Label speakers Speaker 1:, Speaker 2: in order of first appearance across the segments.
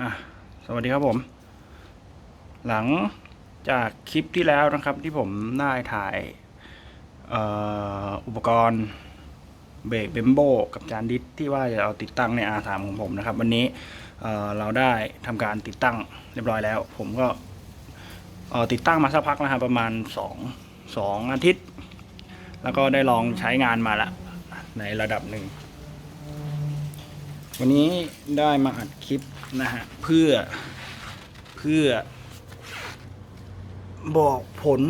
Speaker 1: อะสวัสดีครับผม หลังจากคลิปที่แล้วนะครับที่ผมได้ถ่ายอ,อุปกรณ์เบรกเบมโบกับจานดิสที่ว่าจะเอาติดตั้งใน R3 ของผมนะครับ วันนี้เเราได้ทำการติดตั้งเรียบร้อยแล้ว ผมก็ติดตั้งมาสักพักนะครับประมาณ 2 2 อาทิตย์ แล้วก็ได้ลองใช้งานมาละในระดับหนึ่ง วันนี้ได้มาอัดคลิป นะฮะเพื่อเพื่อ บอกผล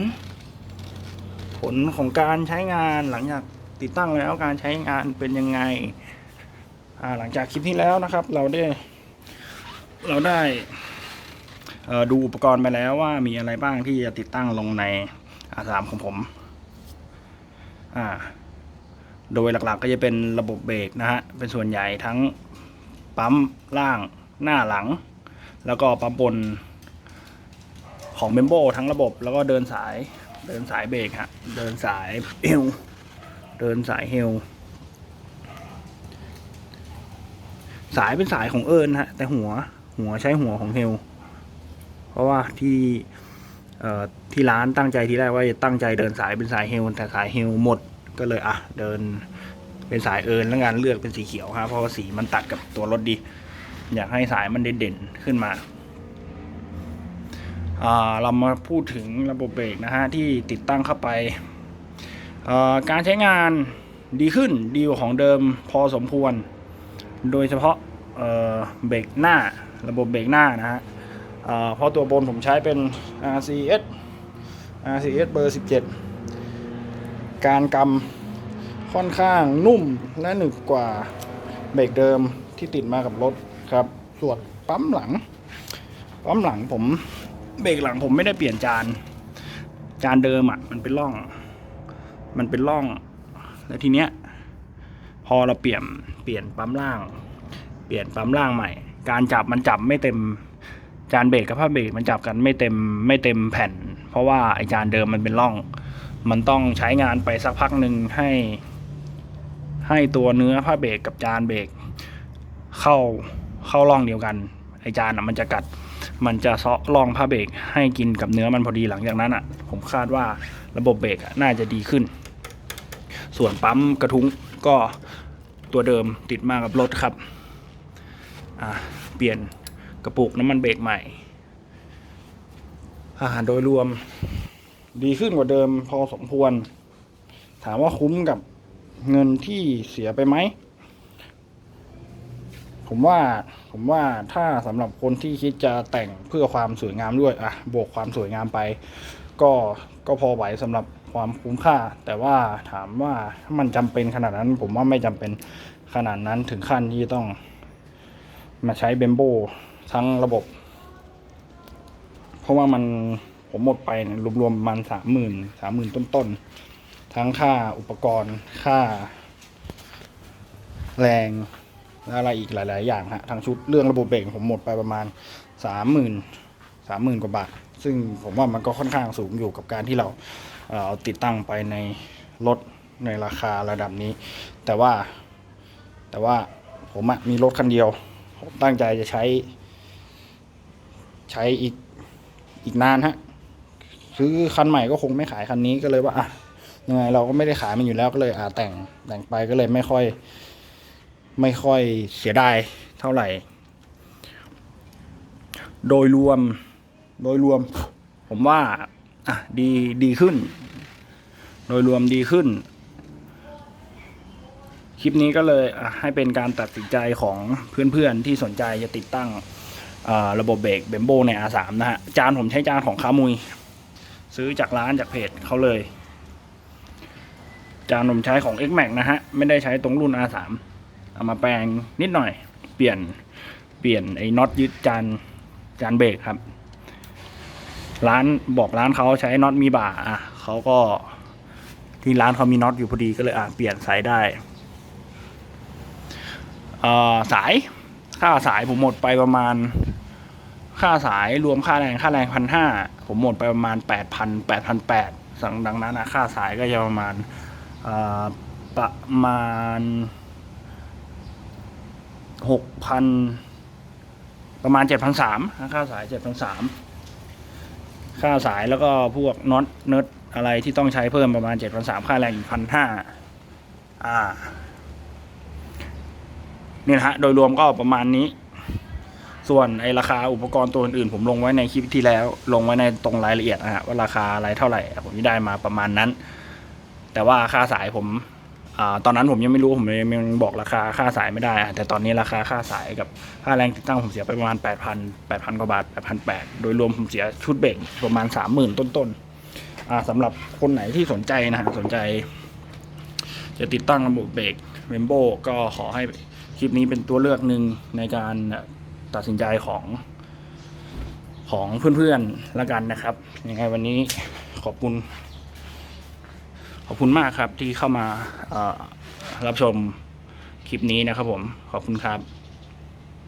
Speaker 1: ผลของการใช้งานหลังจากติดตั้งแล้วการใช้งานเป็นยังไงหลังจากคลิปที่แล้วนะครับ เราได้ เราได้ดูอุปกรณ์ไปแล้วว่ามีอะไรบ้างที่จะติดตั้งลงในอาสามของผมอ่าโดยหลักๆก็จะเป็นระบบเบรกนะฮะ เป็นส่วนใหญ่ทั้งปั๊มล่าง หน้าหลัง แล้วก็ปั๊มบนของเบมโบทั้งระบบแล้วก็เดินสายเดินสายเบรกฮะเดินสายเฮลเดินสายเฮลสายเป็นสายของเอิญฮะ แต่หัวหัวใช้หัวของเฮลเพราะว่าที่เอ่อที่ร้านตั้งใจที่แรกว่าจะตั้งใจเดินสายเป็นสายเฮลแต่สายเฮลหมดก็เลยอะเดินเป็นสายเอิญแล้วงานเลือกเป็นสีเขียวครับเพราะว่าสีมันตัดกับตัวรถดี อยากให้สายมันเด่นๆขึ้นมาาเรามาพูดถึงระบบเบรกนะฮะที่ติดตั้งเข้าไปาการใช้งานดีขึ้นดีกว่าของเดิมพอสมควร โดยเฉพาะเบรกหน้าระบบเบรกหน้านะฮะเพราะตัวบนผมใช้เป็น RCS RCS เบอร์ 17 การกำค่อนข้างนุ่มและหนึบกว่าเบรกเดิมที่ติดมากับรถ ครับ ส่วนปั๊มหลัง ปั๊มหลังผมเบรกหลังผมไม่ได้เปลี่ยนจาน จานเดิมอะ มันเป็นร่อง มันเป็นร่อง แล้วทีเนี้ย พอเราเปลี่ยนเปลี่ยนปั๊มล่าง เปลี่ยนปั๊มล่างใหม่ การจับมันจับไม่เต็มจานเบรกกับผ้าเบรกมันจับกันไม่เต็มไม่เต็มแผ่น เพราะว่าไอจานเดิมมันเป็นร่อง มันต้องใช้งานไปสักพักหนึ่งให้ ให้ตัวเนื้อผ้าเบรกกับจานเบรกเข้า เข้าร่องเดียวกันไอจานอะมันจะกัด มันจะเซาะร่องผ้าเบรกให้กินกับเนื้อมันพอดีหลังจากนั้นอะ ผมคาดว่าระบบเบรกน่าจะดีขึ้น ส่วนปั๊มกระทุ้งก็ตัวเดิมติดมากับรถครับเปลี่ยนกระปุกน้ำมันเบรกใหม่อาหารโดยรวมดีขึ้นกว่าเดิมพอสมควร ถามว่าคุ้มกับเงินที่เสียไปไหม ผมว่าผมว่าถ้าสำหรับคนที่คิดจะแต่งเพื่อความสวยงามด้วยอะบวกความสวยงามไป ก็ก็พอไหวสำหรับความคุ้มค่า แต่ว่าถามว่ามันจำเป็นขนาดนั้น ผมว่าไม่จำเป็นขนาดนั้นถึงขั้นที่ต้อง มาใช้เบมโบทั้งระบบ เพราะว่ามันผมหมดไปเนี่ยรวมๆประมันสามหมื่นสามหมื่นต้นๆทั้งค่าอุปกรณ์ค่า แรง อะไรอีกหลาย ๆ อย่างฮะทั้งชุดเรื่องระบบเบรกผมหมดไปประมาณสามหมื่นสามหมื่นกว่าบาท ซึ่งผมว่ามันก็ค่อนข้างสูงอยู่กับการที่เราเอ่อเอาติดตั้งไปในรถในราคาระดับนี้ แต่ว่าแต่ว่าผมอะมีรถคันเดียว ผมตั้งใจจะใช้ ใช้อีกอีกนานฮะซื้อคันใหม่ก็คงไม่ขายคันนี้ก็เลยว่าอะยังไงเราก็ไม่ได้ขายมันอยู่แล้วก็เลยอ่าแต่งแต่งไปก็เลยไม่ค่อย ไม่ค่อยเสียดายเท่าไหร่ โดยรวม โดยรวม ผมว่า อะ ดีดีขึ้น โดยรวมดีขึ้น คลิปนี้ก็เลยให้เป็นการตัดสินใจของเพื่อนๆที่สนใจจะติดตั้งระบบเบรกเบมโบใน R3 นะฮะ จานผมใช้จานของคามุย ซื้อจากร้านจากเพจเขาเลย จานผมใช้ของ X Max นะฮะ ไม่ได้ใช้ตรงรุ่น R3 เอามาแปลงนิดหน่อย เปลี่ยนเปลี่ยนไอ้น็อตยึดจานจานเบรกครับ ร้านบอกร้านเขาใช้น็อตมีบ่าอะเขาก็ที่ร้านเขามีน็อตอยู่พอดีก็เลยอะเปลี่ยนสายได้เอ่อสายค่าสายผมหมดไปประมาณ ค่าสายรวมค่าแรงค่าแรงพันห้าผมหมดไปประมาณแปดพันแปดพันแปดสังดังนั้นนะค่าสายก็จะประมาณประมาณ หกพันประมาณเจ็ดพันสามค่าสายเจ็ดพันสามค่าสายแล้วก็พวกน็อตเนิร์ดอะไรที่ต้องใช้เพิ่มประมาณเจ็ดพันสามค่าแรงอีกพันห้าอ่านี่นะฮะโดยรวมก็ประมาณนี้ ส่วนไอราคาอุปกรณ์ตัวอื่นๆผมลงไว้ในคลิปที่แล้ว ลงไว้ในตรงรายละเอียดนะฮะว่าราคาอะไรเท่าไหร่ ผมได้มาประมาณนั้น แต่ว่าค่าสายผม ตอนนั้นผมยังไม่รู้ผมยังบอกราคาค่าสายไม่ได้ แต่ตอนนี้ราคาค่าสายกับค่าแรงติดตั้งผมเสียไปประมาณ 8,000 8,000กว่าบาท8,800โดยรวมผมเสียชุดเบรกประมาณ 30,000 ต้นๆสำหรับคนไหนที่สนใจนะฮะสนใจ จะติดตั้งระบบเบรกเมมโบก็ขอให้คลิปนี้เป็นตัวเลือกหนึ่งในการตัดสินใจของของเพื่อนๆละกันนะครับยังไงวันนี้ขอบคุณ ขอบคุณมากครับที่เข้ามารับชมคลิปนี้นะครับผมขอบคุณครับ